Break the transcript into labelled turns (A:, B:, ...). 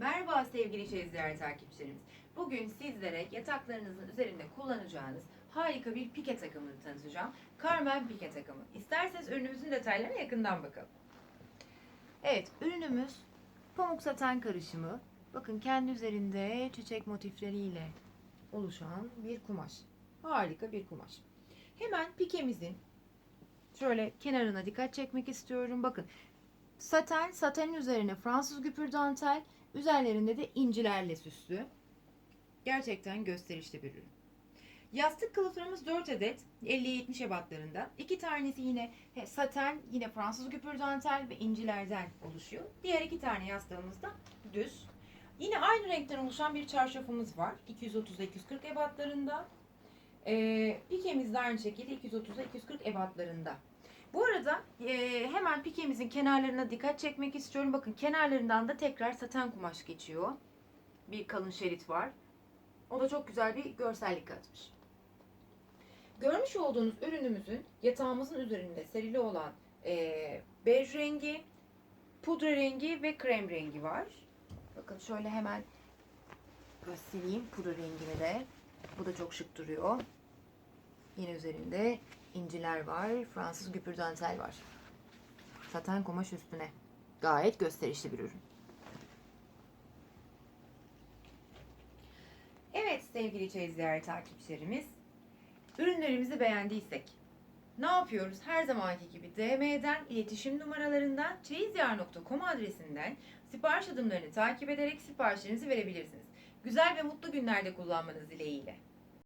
A: Merhaba sevgili çeyizler takipçilerimiz. Bugün sizlere yataklarınızın üzerinde kullanacağınız harika bir pike takımını tanıtacağım. Carmen pike takımı. İsterseniz ürünümüzün detaylarına yakından bakalım. Evet, ürünümüz pamuk saten karışımı. Bakın kendi üzerinde çiçek motifleriyle oluşan bir kumaş. Harika bir kumaş. Hemen pikemizin şöyle kenarına dikkat çekmek istiyorum. Bakın saten, satenin üzerine Fransız güpür dantel, üzerlerinde de incilerle süslü. Gerçekten gösterişli bir ürün. Yastık kılıflarımız 4 adet 50-70 ebatlarında. İki tanesi yine saten, yine Fransız güpür dantel ve incilerden oluşuyor. Diğer iki tane yastığımız da düz. Yine aynı renkten oluşan bir çarşafımız var. 230-240 ebatlarında. Ee, pikemiz de aynı şekilde 230-240 ebatlarında. Bu arada e, hemen pikemizin kenarlarına dikkat çekmek istiyorum. Bakın kenarlarından da tekrar saten kumaş geçiyor. Bir kalın şerit var. O da çok güzel bir görsellik katmış. Görmüş olduğunuz ürünümüzün yatağımızın üzerinde serili olan e, bej rengi, pudra rengi ve krem rengi var. Bakın şöyle hemen göstereyim pudra rengini de. Bu da çok şık duruyor. Yine üzerinde inciler var. Fransız güpür dantel var. Saten kumaş üstüne. Gayet gösterişli bir ürün. Evet sevgili çeyizler takipçilerimiz. Ürünlerimizi beğendiysek ne yapıyoruz? Her zamanki gibi DM'den, iletişim numaralarından, çeyizyar.com adresinden sipariş adımlarını takip ederek siparişlerinizi verebilirsiniz. Güzel ve mutlu günlerde kullanmanız dileğiyle.